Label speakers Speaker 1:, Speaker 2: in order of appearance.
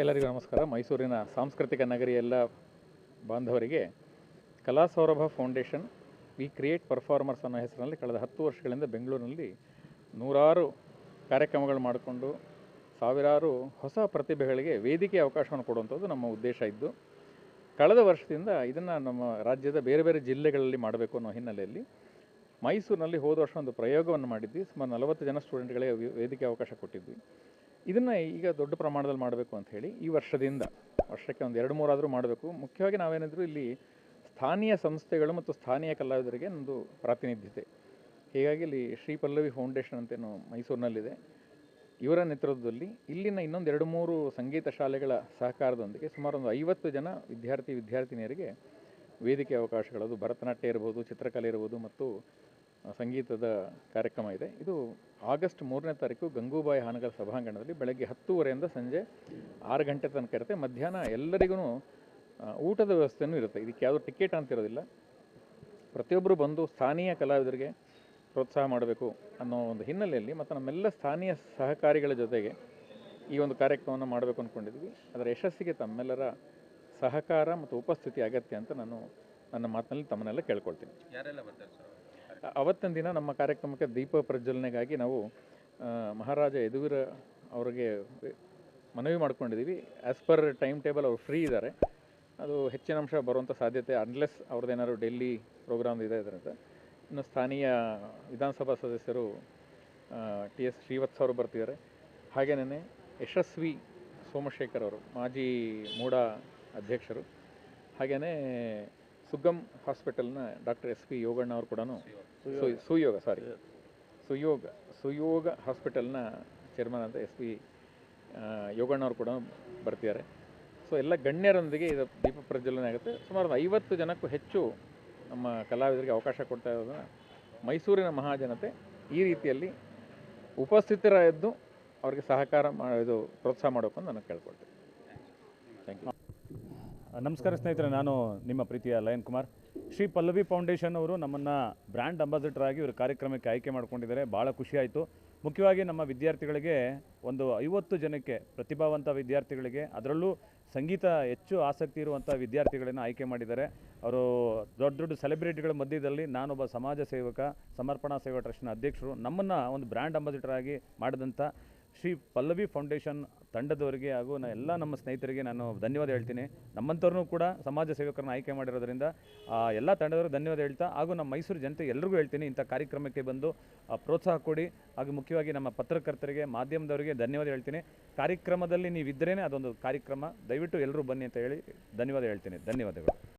Speaker 1: ಎಲ್ಲರಿಗೂ ನಮಸ್ಕಾರ. ಮೈಸೂರಿನ ಸಾಂಸ್ಕೃತಿಕ ನಗರಿ ಎಲ್ಲ ಬಾಂಧವರಿಗೆ Kala Saurabha foundation we create performers ಅನ್ನೋ ಹೆಸರಿನಲ್ಲಿ ಕಳೆದ ಹತ್ತು ವರ್ಷಗಳಿಂದ ಬೆಂಗಳೂರಿನಲ್ಲಿ ನೂರಾರು ಕಾರ್ಯಕ್ರಮಗಳು ಮಾಡಿಕೊಂಡು ಸಾವಿರಾರು ಹೊಸ ಪ್ರತಿಭೆಗಳಿಗೆ ವೇದಿಕೆ ಅವಕಾಶವನ್ನು ಕೊಡುವಂಥದ್ದು ನಮ್ಮ ಉದ್ದೇಶ ಇದ್ದು, ಕಳೆದ ವರ್ಷದಿಂದ ಇದನ್ನು ನಮ್ಮ ರಾಜ್ಯದ ಬೇರೆ ಬೇರೆ ಜಿಲ್ಲೆಗಳಲ್ಲಿ ಮಾಡಬೇಕು ಅನ್ನೋ ಹಿನ್ನೆಲೆಯಲ್ಲಿ ಮೈಸೂರಿನಲ್ಲಿ ಹೋದ ವರ್ಷ ಒಂದು ಪ್ರಯೋಗವನ್ನು ಮಾಡಿದ್ವಿ. ಸುಮಾರು ನಲವತ್ತು ಜನ ಸ್ಟೂಡೆಂಟ್ಗಳಿಗೆ ವೇದಿಕೆ ಅವಕಾಶ ಕೊಟ್ಟಿದ್ವಿ. ಇದನ್ನು ಈಗ ದೊಡ್ಡ ಪ್ರಮಾಣದಲ್ಲಿ ಮಾಡಬೇಕು ಅಂತ ಹೇಳಿ ಈ ವರ್ಷದಿಂದ, ವರ್ಷಕ್ಕೆ ಒಂದು ಎರಡು ಮೂರಾದರೂ ಮಾಡಬೇಕು. ಮುಖ್ಯವಾಗಿ ನಾವೇನಿದ್ರು ಇಲ್ಲಿ ಸ್ಥಾನೀಯ ಸಂಸ್ಥೆಗಳು ಮತ್ತು ಸ್ಥಾನೀಯ ಕಲಾವಿದರಿಗೆ ಒಂದು ಪ್ರಾತಿನಿಧ್ಯತೆ. ಹೀಗಾಗಿ ಇಲ್ಲಿ ಶ್ರೀ ಪಲ್ಲವಿ ಫೌಂಡೇಶನ್ ಅಂತೇನು ಮೈಸೂರಿನಲ್ಲಿದೆ. ಇವರ ನೇತೃತ್ವದಲ್ಲಿ ಇಲ್ಲಿನ ಇನ್ನೊಂದು ಎರಡು ಮೂರು ಸಂಗೀತ ಶಾಲೆಗಳ ಸಹಕಾರದೊಂದಿಗೆ ಸುಮಾರು ಒಂದು ಐವತ್ತು ಜನ ವಿದ್ಯಾರ್ಥಿ ವಿದ್ಯಾರ್ಥಿನಿಯರಿಗೆ ವೇದಿಕೆ ಅವಕಾಶಗಳದು, ಭರತನಾಟ್ಯ ಇರ್ಬೋದು, ಚಿತ್ರಕಲೆ ಇರ್ಬೋದು ಮತ್ತು ಸಂಗೀತದ ಕಾರ್ಯಕ್ರಮ ಇದೆ. ಇದು ಆಗಸ್ಟ್ ಮೂರನೇ ತಾರೀಕು ಗಂಗೂಬಾಯಿ ಹಾನಗಲ್ ಸಭಾಂಗಣದಲ್ಲಿ ಬೆಳಗ್ಗೆ ಹತ್ತೂವರೆಯಿಂದ ಸಂಜೆ ಆರು ಗಂಟೆ ತನಕ ಇರುತ್ತೆ. ಮಧ್ಯಾಹ್ನ ಎಲ್ಲರಿಗೂ ಊಟದ ವ್ಯವಸ್ಥೆಯೂ ಇರುತ್ತೆ. ಇದಕ್ಕೆ ಯಾವುದೋ ಟಿಕೆಟ್ ಅಂತ ಇರೋದಿಲ್ಲ ಪ್ರತಿಯೊಬ್ಬರು ಬಂದು ಸ್ಥಾನೀಯ ಕಲಾವಿದರಿಗೆ ಪ್ರೋತ್ಸಾಹ ಮಾಡಬೇಕು ಅನ್ನೋ ಒಂದು ಹಿನ್ನೆಲೆಯಲ್ಲಿ ಮತ್ತು ನಮ್ಮೆಲ್ಲ ಸ್ಥಾನೀಯ ಸಹಕಾರಿಗಳ ಜೊತೆಗೆ ಈ ಒಂದು ಕಾರ್ಯಕ್ರಮವನ್ನು ಮಾಡಬೇಕು ಅಂದ್ಕೊಂಡಿದ್ವಿ ಅದರ ಯಶಸ್ಸಿಗೆ ತಮ್ಮೆಲ್ಲರ ಸಹಕಾರ ಮತ್ತು ಉಪಸ್ಥಿತಿ ಅಗತ್ಯ ಅಂತ ನಾನು ನನ್ನ ಮಾತಿನಲ್ಲಿ ತಮ್ಮನ್ನೆಲ್ಲ ಕೇಳ್ಕೊಳ್ತೀನಿ.
Speaker 2: ಯಾರೆಲ್ಲ ಬರ್ತಾರೆ ಸರ್?
Speaker 1: ಅವತ್ತಿನ ದಿನ ನಮ್ಮ ಕಾರ್ಯಕ್ರಮಕ್ಕೆ ದೀಪ ಪ್ರಜ್ವಲನೆಗಾಗಿ ನಾವು ಮಹಾರಾಜ ಯದುವೀರ ಅವರಿಗೆ ಮನವಿ ಮಾಡ್ಕೊಂಡಿದ್ದೀವಿ. ಆ್ಯಸ್ ಪರ್ ಟೈಮ್ ಟೇಬಲ್ ಅವರು ಫ್ರೀ ಇದ್ದಾರೆ. ಅದು ಹೆಚ್ಚಿನ ಅಂಶ ಬರುವಂಥ ಸಾಧ್ಯತೆ ಅನ್ಲೆಸ್ ಅವ್ರದ್ದೇನಾದ್ರು ಡೆಲ್ಲಿ ಪ್ರೋಗ್ರಾಮ್ ಇದೆ ಅದರಿಂದ ಇನ್ನು ಸ್ಥಾನೀಯ ವಿಧಾನಸಭಾ ಸದಸ್ಯರು ಟಿ ಎಸ್ ಶ್ರೀವತ್ಸ ಅವರು ಬರ್ತಿದ್ದಾರೆ. ಹಾಗೇನೇ ಯಶಸ್ವಿ ಸೋಮಶೇಖರ್ ಅವರು, ಮಾಜಿ ಮೂಡ ಅಧ್ಯಕ್ಷರು. ಹಾಗೆಯೇ ಸುಗಮ್ ಹಾಸ್ಪಿಟಲ್ನ ಡಾಕ್ಟರ್ ಎಸ್ ಪಿ ಯೋಗಣ್ಣ ಅವರು ಕೂಡ ಸುಯೋಗ. ಸಾರಿ. ಸುಯೋಗ. ಸುಯೋಗ ಹಾಸ್ಪಿಟಲ್ನ ಚೇರ್ಮನ್ ಅಂತ ಎಸ್ ಪಿ ಯೋಗಣ್ಣ ಅವರು ಕೂಡ ಬರ್ತಿದ್ದಾರೆ. ಸೊ ಎಲ್ಲ ಗಣ್ಯರೊಂದಿಗೆ ಇದು ದೀಪ ಪ್ರಜ್ವಲನೆ ಆಗುತ್ತೆ. ಸುಮಾರು ಐವತ್ತು ಜನಕ್ಕೂ ಹೆಚ್ಚು ನಮ್ಮ ಕಲಾವಿದರಿಗೆ ಅವಕಾಶ ಕೊಡ್ತಾ ಇರೋದನ್ನು ಮೈಸೂರಿನ ಮಹಾಜನತೆ ಈ ರೀತಿಯಲ್ಲಿ ಉಪಸ್ಥಿತರಾದ್ದು ಅವ್ರಿಗೆ ಸಹಕಾರ ಮಾಡೋದು ಇದು ಪ್ರೋತ್ಸಾಹ ಮಾಡೋಕೆ ಅಂತ ನಾನು ಕೇಳ್ಕೊಳ್ತೀನಿ.
Speaker 3: ನಮಸ್ಕಾರ ಸ್ನೇಹಿತರೆ, ನಾನು ನಿಮ್ಮ ಪ್ರೀತಿಯ ಲಯನ್ ಕುಮಾರ್. ಶ್ರೀ ಪಲ್ಲವಿ ಫೌಂಡೇಶನ್ ಅವರು ನಮ್ಮನ್ನು ಬ್ರ್ಯಾಂಡ್ ಅಂಬಾಸಿಡರ್ ಆಗಿ ಇವರು ಕಾರ್ಯಕ್ರಮಕ್ಕೆ ಆಯ್ಕೆ ಮಾಡ್ಕೊಂಡಿದ್ದಾರೆ. ಭಾಳ ಖುಷಿಯಾಯಿತು ಮುಖ್ಯವಾಗಿ ನಮ್ಮ ವಿದ್ಯಾರ್ಥಿಗಳಿಗೆ ಒಂದು ಐವತ್ತು ಜನಕ್ಕೆ, ಪ್ರತಿಭಾವಂತ ವಿದ್ಯಾರ್ಥಿಗಳಿಗೆ, ಅದರಲ್ಲೂ ಸಂಗೀತ ಹೆಚ್ಚು ಆಸಕ್ತಿ ಇರುವಂಥ ವಿದ್ಯಾರ್ಥಿಗಳನ್ನು ಆಯ್ಕೆ ಮಾಡಿದ್ದಾರೆ. ಅವರು ದೊಡ್ಡ ದೊಡ್ಡ ಸೆಲೆಬ್ರಿಟಿಗಳ ಮಧ್ಯದಲ್ಲಿ ನಾನೊಬ್ಬ ಸಮಾಜ ಸೇವಕ, ಸಮರ್ಪಣಾ ಸೇವಾ ಟ್ರಸ್ಟ್ನ ಅಧ್ಯಕ್ಷರು. ನಮ್ಮನ್ನು ಒಂದು ಬ್ರ್ಯಾಂಡ್ ಅಂಬಾಸಿಡರ್ ಆಗಿ ಮಾಡಿದಂಥ ಶ್ರೀ ಪಲ್ಲವಿ ಫೌಂಡೇಶನ್ ತಂಡದವರಿಗೆ ಹಾಗೂ ನಾ ಎಲ್ಲ ನಮ್ಮ ಸ್ನೇಹಿತರಿಗೆ ನಾನು ಧನ್ಯವಾದ ಹೇಳ್ತೀನಿ. ನಮ್ಮಂಥವ್ರನ್ನೂ ಕೂಡ ಸಮಾಜ ಸೇವಕರನ್ನ ಆಯ್ಕೆ ಮಾಡಿರೋದ್ರಿಂದ ಎಲ್ಲ ತಂಡದವರು ಧನ್ಯವಾದ ಹೇಳ್ತಾ ಹಾಗೂ ನಮ್ಮ ಮೈಸೂರು ಜನತೆ ಎಲ್ರಿಗೂ ಹೇಳ್ತೀನಿ, ಇಂಥ ಕಾರ್ಯಕ್ರಮಕ್ಕೆ ಬಂದು ಪ್ರೋತ್ಸಾಹ ಕೊಡಿ ಹಾಗೂ ಮುಖ್ಯವಾಗಿ ನಮ್ಮ ಪತ್ರಕರ್ತರಿಗೆ, ಮಾಧ್ಯಮದವರಿಗೆ ಧನ್ಯವಾದ ಹೇಳ್ತೀನಿ. ಕಾರ್ಯಕ್ರಮದಲ್ಲಿ ನೀವಿದ್ದರೇ ಅದೊಂದು ಕಾರ್ಯಕ್ರಮ. ದಯವಿಟ್ಟು ಎಲ್ಲರೂ ಬನ್ನಿ ಅಂತ ಹೇಳಿ ಧನ್ಯವಾದ ಹೇಳ್ತೀನಿ. ಧನ್ಯವಾದಗಳು.